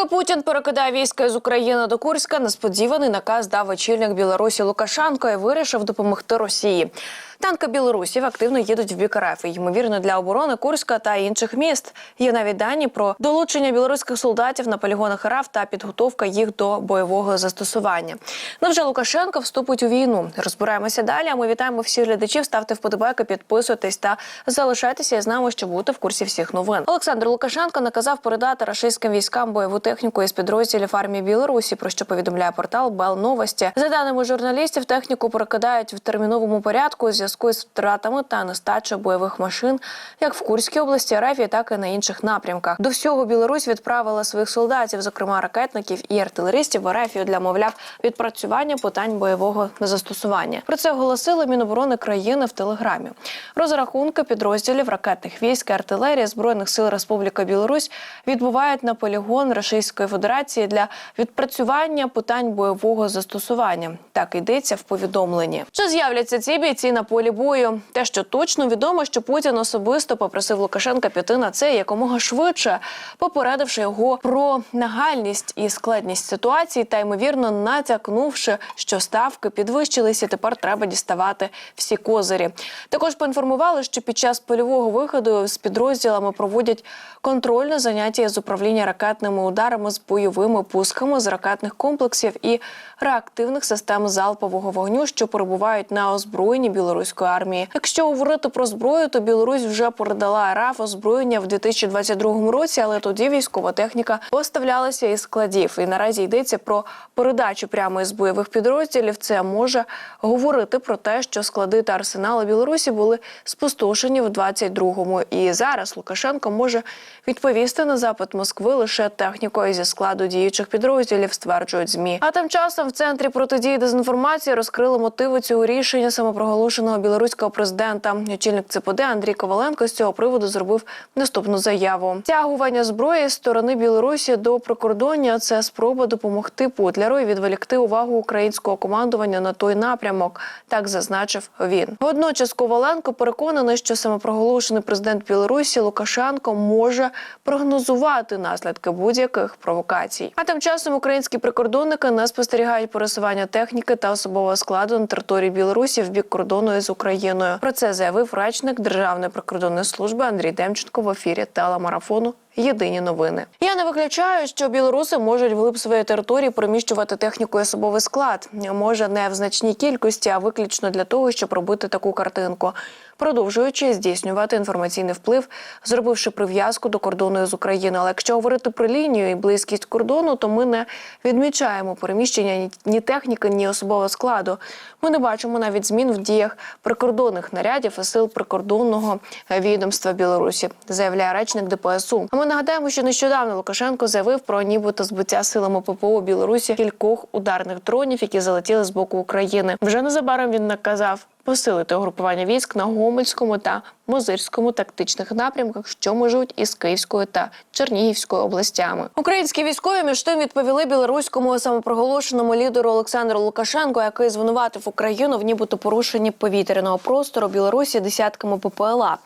Поки Путін перекидає війська з України до Курська, несподіваний наказ дав очільник Білорусі Лукашенко і вирішив допомогти Росії. Танки білорусів активно їдуть в бік ймовірно, для оборони Курська та інших міст. Є навіть дані про долучення білоруських солдатів на полігонах РФ та підготовка їх до бойового застосування. Невже Лукашенко вступить у війну? Розбираємося далі. А ми вітаємо всіх глядачів. Ставте вподобайки, підписуйтесь та залишайтеся з нами, щоб бути в курсі всіх новин. Олександр Лукашенко наказав передати рашистським військам бойову техніку із підрозділів армії Білорусі, про що повідомляє портал Бел Новості. За даними журналістів, техніку перекидають в терміновому порядку у зв'язку із втратами та нестачею бойових машин, як в Курській області РФ, так і на інших напрямках. До всього Білорусь відправила своїх солдатів, зокрема ракетників і артилеристів в РФ для мовляв відпрацювання питань бойового застосування. Про це оголосили Міноборони країни в телеграмі. Розрахунки підрозділів ракетних військ артилерії збройних сил Республіки Білорусь відбувають на полігон Російської Федерації для відпрацювання питань бойового застосування. Так йдеться в повідомленні. Чи з'являться ці бійці на полі бою? Те, що точно відомо, що Путін особисто попросив Лукашенка піти на це якомога швидше, попередивши його про нагальність і складність ситуації, та ймовірно натякнувши, що ставки підвищилися. Тепер треба діставати всі козирі. Також поінформували, що під час польового виходу з підрозділами проводять контрольне заняття з управління ракетними ударами з бойовими пусками з ракетних комплексів і реактивних систем залпового вогню, що перебувають на озброєнні білоруської армії. Якщо говорити про зброю, то Білорусь вже передала РАФ озброєння в 2022 році, але тоді військова техніка поставлялася із складів. І наразі йдеться про передачу прямо із бойових підрозділів. Це може говорити про те, що склади та арсенали Білорусі були спустошені в 22-му. І зараз Лукашенко може відповісти на запит Москви лише технікою зі складу діючих підрозділів, стверджують змі. А тим часом в центрі протидії дезінформації розкрили мотиви цього рішення самопроголошеного білоруського президента. Очільник ЦПД Андрій Коваленко з цього приводу зробив наступну заяву: тягування зброї з сторони Білорусі до прикордоння це спроба допомогти Путляру і відволікти увагу українського командування на той напрямок. Так зазначив він. Водночас Коваленко переконаний, що самопроголошений президент Білорусі Лукашенко може прогнозувати наслідки будь-яких провокацій. А тим часом українські прикордонники не спостерігають пересування техніки та особового складу на території Білорусі в бік кордону із Україною. Про це заявив речник Державної прикордонної служби Андрій Демченко в ефірі телемарафону. Єдині новини. Я не виключаю, що білоруси можуть вглиб своєї території переміщувати техніку і особовий склад. Може не в значній кількості, а виключно для того, щоб робити таку картинку, продовжуючи здійснювати інформаційний вплив, зробивши прив'язку до кордону з України. Але якщо говорити про лінію і близькість кордону, то ми не відмічаємо переміщення ні техніки, ні особового складу. Ми не бачимо навіть змін в діях прикордонних нарядів і сил прикордонного відомства Білорусі, заявляє речник ДПСУ. А ми нагадаємо, що нещодавно Лукашенко заявив про нібито збиття силами ППО Білорусі кількох ударних дронів, які залетіли з боку України. Вже незабаром він наказав. Посилити угрупування військ на Гомельському та Мозирському тактичних напрямках, що межуть із Київською та Чернігівською областями. Українські військові між тим відповіли білоруському самопроголошеному лідеру Олександру Лукашенко, який звинуватив Україну в нібито порушенні повітряного простору Білорусі десятками ППЛА.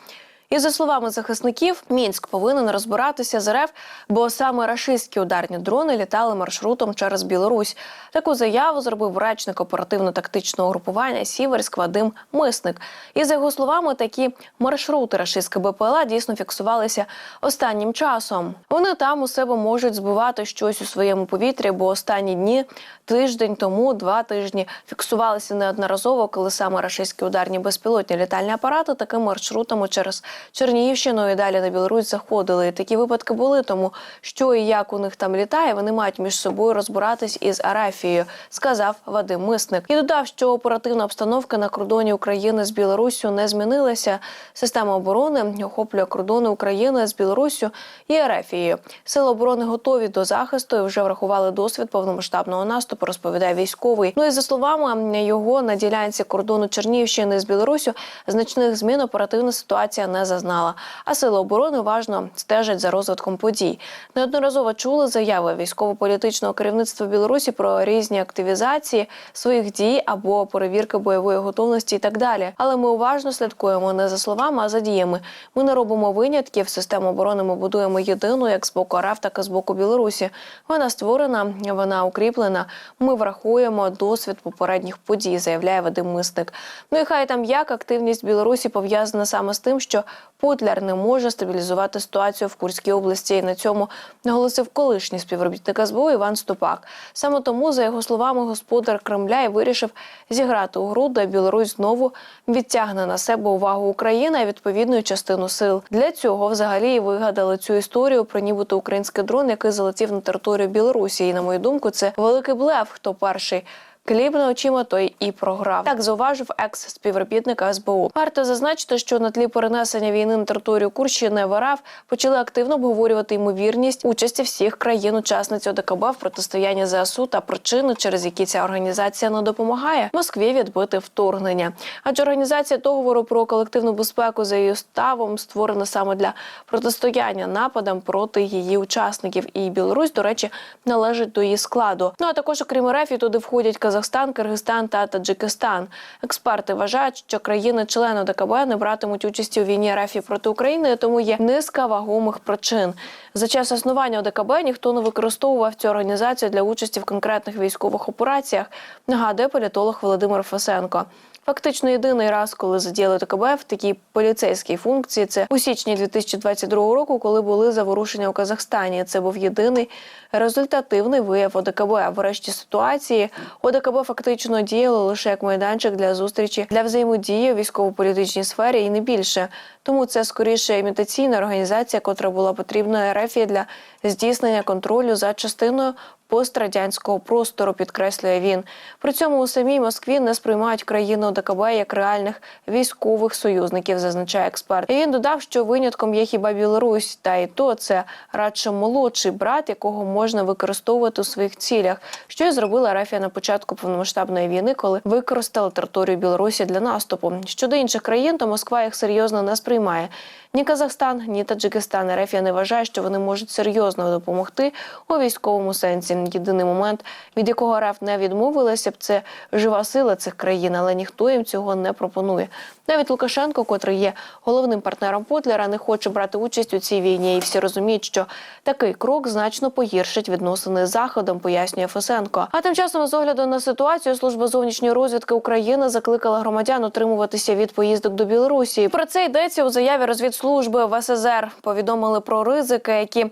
І за словами захисників, мінськ повинен розбиратися з РФ, бо саме рашистські ударні дрони літали маршрутом через Білорусь. Таку заяву зробив речник оперативно-тактичного групування Сіверськ Вадим Мисник. І за його словами, такі маршрути рашистської БПЛА дійсно фіксувалися останнім часом. Вони там у себе можуть збивати щось у своєму повітрі, бо останні дні, тиждень тому, два тижні фіксувалися неодноразово, коли саме рашистські ударні безпілотні літальні апарати такими маршрутами через Чернігівщину і далі на Білорусь заходили. Такі випадки були, тому що і як у них там літає, вони мають між собою розбиратись із Арафією, сказав Вадим Мисник. І додав, що оперативна обстановка на кордоні України з Білоруссю не змінилася. Система оборони охоплює кордони України з Білоруссю і Арафією. Сили оборони готові до захисту і вже врахували досвід повномасштабного наступу. Розповідає військовий. Ну і за словами його на ділянці кордону Чернігівщини з Білоруссю значних змін оперативна ситуація не зазнала. А сили оборони уважно стежать за розвитком подій. Неодноразово чули заяви військово-політичного керівництва Білорусі про різні активізації своїх дій або перевірки бойової готовності і так далі. Але ми уважно слідкуємо не за словами, а за діями. Ми не робимо винятків. Систему оборони ми будуємо єдину, як з боку РФ, так і з боку Білорусі. Вона створена, вона укріплена. Ми врахуємо досвід попередніх подій, заявляє Вадим Мисник. Ну і хай там як активність Білорусі пов'язана саме з тим, що Путляр не може стабілізувати ситуацію в Курській області. І на цьому наголосив колишній співробітник СБУ Іван Ступак. Саме тому, за його словами, господар Кремля і вирішив зіграти у гру, де Білорусь знову відтягне на себе увагу України і відповідну частину сил. Для цього взагалі і вигадали цю історію про нібито український дрон, який залетів на територію Білорусі. І на мою думку, це великий блеф. Хто перший Кліпне очима той і програв. Так зауважив екс-співробітник СБУ. Варто зазначити, що на тлі перенесення війни на територію Курщини в РФ почали активно обговорювати ймовірність участі всіх країн-учасниць ОДКБ в протистоянні ЗСУ та причини, через які ця організація не допомагає Москві відбити вторгнення. Адже організація договору про колективну безпеку за її уставом створена саме для протистояння нападам проти її учасників. І Білорусь, до речі, належить до її складу. Ну а також окрім РФ туди входять Казахстан, Киргизстан та Таджикистан. Експерти вважають, що країни-члени ДКБ не братимуть участі у війні РФ проти України, тому є низка вагомих причин. За час існування ОДКБ ніхто не використовував цю організацію для участі в конкретних військових операціях. Нагадує політолог Володимир Фесенко. Фактично єдиний раз, коли задіяли ОДКБ в такій поліцейській функції, це у січні 2022 року, коли були заворушення у Казахстані. Це був єдиний результативний вияв ОДКБ. В решті ситуації ОДКБ фактично діяло лише як майданчик для зустрічі для взаємодії у військово-політичній сфері і не більше. Тому це скоріше імітаційна організація, котра була потрібна РФ для здійснення контролю за частиною пострадянського простору, підкреслює він. При цьому у самій Москві не сприймають країну ОДКБ як реальних військових союзників, зазначає експерт. І він додав, що винятком є хіба Білорусь, та і то це радше молодший брат, якого можна використовувати у своїх цілях, що і зробила Рафія на початку повномасштабної війни, коли використала територію Білорусі для наступу. Щодо інших країн, то Москва їх серйозно не сприймає. Ні Казахстан, ні Таджикистан Ерефія не вважає, що вони можуть серйозно допомогти у військовому сенсі. Єдиний момент, від якого РФ не відмовилася б, це жива сила цих країн, але ніхто їм цього не пропонує. Навіть Лукашенко, котрий є головним партнером Потлера, не хоче брати участь у цій війні, і всі розуміють, що такий крок значно погіршить відносини з заходом, пояснює Фесенко. А тим часом, з огляду на ситуацію, служба зовнішньої розвідки України закликала громадян утримуватися від поїздок до Білорусі. Про це йдеться у заяві розвідслужби в СССР. Повідомили про ризики, які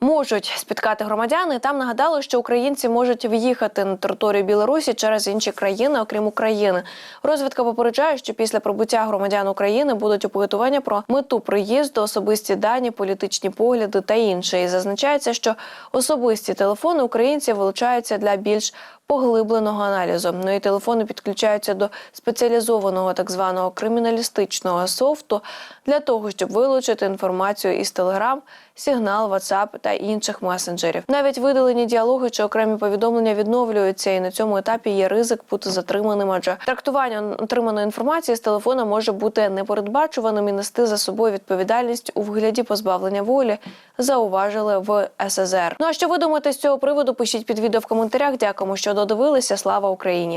можуть спіткати громадяни. Там нагадали, що українці можуть в'їхати на територію Білорусі через інші країни, окрім України. Розвідка попереджає, що після прибуття громадян України будуть опитування про мету приїзду, особисті дані, політичні погляди та інше. І зазначається, що особисті телефони українців вилучаються для більш поглибленого аналізу. Ну і телефони підключаються до спеціалізованого так званого криміналістичного софту для того, щоб вилучити інформацію із Telegram, Signal, WhatsApp та інших месенджерів. Навіть видалені діалоги чи окремі повідомлення відновлюються, і на цьому етапі є ризик бути затриманим, адже трактування отриманої інформації з телефона може бути непередбачуваним і нести за собою відповідальність у вигляді позбавлення волі. Зауважили в СССР. Ну а що ви думаєте з цього приводу? Пишіть під відео в коментарях. Дякуємо, що додивилися. Слава Україні!